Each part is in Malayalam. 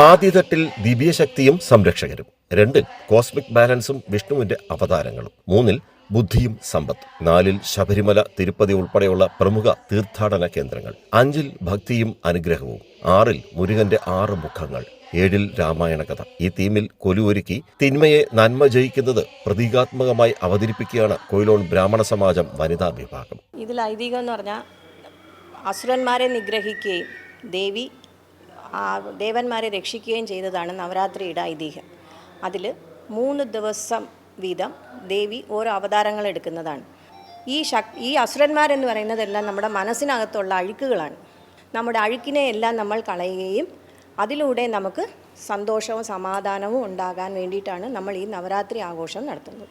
ആദ്യതട്ടിൽ ദിവ്യശക്തിയും സംരക്ഷകരും രണ്ടിൽ കോസ്മിക് ബാലൻസും വിഷ്ണുവിന്റെ അവതാരങ്ങളും മൂന്നിൽ ബുദ്ധിയും സമ്പത്ത് നാലിൽ ശബരിമല തിരുപ്പതി ഉൾപ്പെടെയുള്ള പ്രമുഖ തീർത്ഥാടന കേന്ദ്രങ്ങൾ അഞ്ചിൽ ഭക്തിയും അനുഗ്രഹവും ആറിൽ മുരുകന്റെ ആറ് മുഖങ്ങൾ ഏഴിൽ രാമായണ കഥ. ഈ തീമിൽ കൊലുവൊരുക്കി തിന്മയെ നന്മ ജയിക്കുന്നത് പ്രതീകാത്മകമായി അവതരിപ്പിക്കുകയാണ് കൊയിലോൺ ബ്രാഹ്മണ സമാജം വനിതാ വിഭാഗം. ഇതിൽ ഐതിഹ്യം എന്ന് പറഞ്ഞാൽ അസുരന്മാരെ നിഗ്രഹിക്കുകയും ദേവി ദേവന്മാരെ രക്ഷിക്കുകയും ചെയ്തതാണ് നവരാത്രിയുടെ ഐതിഹ്യം. അതിൽ മൂന്ന് ദിവസം വീതം ദേവി ഓരോ അവതാരങ്ങൾ എടുക്കുന്നതാണ്. ഈ ശക് ഈ അസുരന്മാരെന്ന് പറയുന്നതെല്ലാം നമ്മുടെ മനസ്സിനകത്തുള്ള അഴുക്കുകളാണ്. നമ്മുടെ അഴുക്കിനെ എല്ലാം നമ്മൾ കളയുകയും അതിലൂടെ നമുക്ക് സന്തോഷവും സമാധാനവും ഉണ്ടാകാൻ വേണ്ടിയിട്ടാണ് നമ്മൾ ഈ നവരാത്രി ആഘോഷം നടത്തുന്നത്.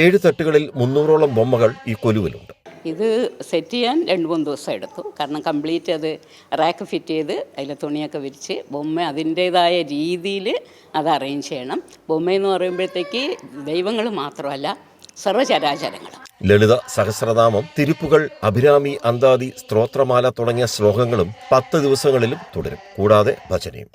ഏഴ് തട്ടുകളിൽ മുന്നൂറോളം ബൊമ്മകൾ ഈ കൊലുവിലുണ്ട്. ഇത് സെറ്റ് ചെയ്യാൻ രണ്ട് മൂന്ന് ദിവസം എടുത്തു. കാരണം കംപ്ലീറ്റ് അത് റാക്ക് ഫിറ്റ് ചെയ്ത് അതിൽ തുണിയൊക്കെ വിരിച്ച് ബൊമ്മ അതിന്റേതായ രീതിയിൽ അത് അറേഞ്ച് ചെയ്യണം. ബൊമ്മ എന്ന് പറയുമ്പോഴത്തേക്ക് ദൈവങ്ങൾ മാത്രമല്ല സർവചരാചരങ്ങൾ. ലളിത സഹസ്രനാമം തിരുപ്പുകൾ അഭിരാമി അന്താതി സ്ത്രോത്രമാല തുടങ്ങിയ ശ്ലോകങ്ങളും പത്ത് ദിവസങ്ങളിലും തുടരും. കൂടാതെ ഭജനയും.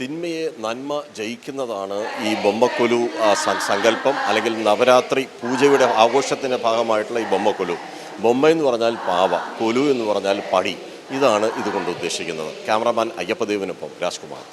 തിന്മയെ നന്മ ജയിക്കുന്നതാണ് ഈ ബൊമ്മക്കൊലു സങ്കല്പം അല്ലെങ്കിൽ നവരാത്രി പൂജയുടെ ആഘോഷത്തിന്റെ ഭാഗമായിട്ടുള്ള ഈ ബൊമ്മക്കൊലു. ബൊമ്മ എന്ന് പറഞ്ഞാൽ പാവ കൊലു എന്ന് പറഞ്ഞാൽ പടി. ഇതാണ് ഇതുകൊണ്ട് ഉദ്ദേശിക്കുന്നത്. ക്യാമറാമാൻ അയ്യപ്പദേവിനൊപ്പം രാജ്കുമാർ.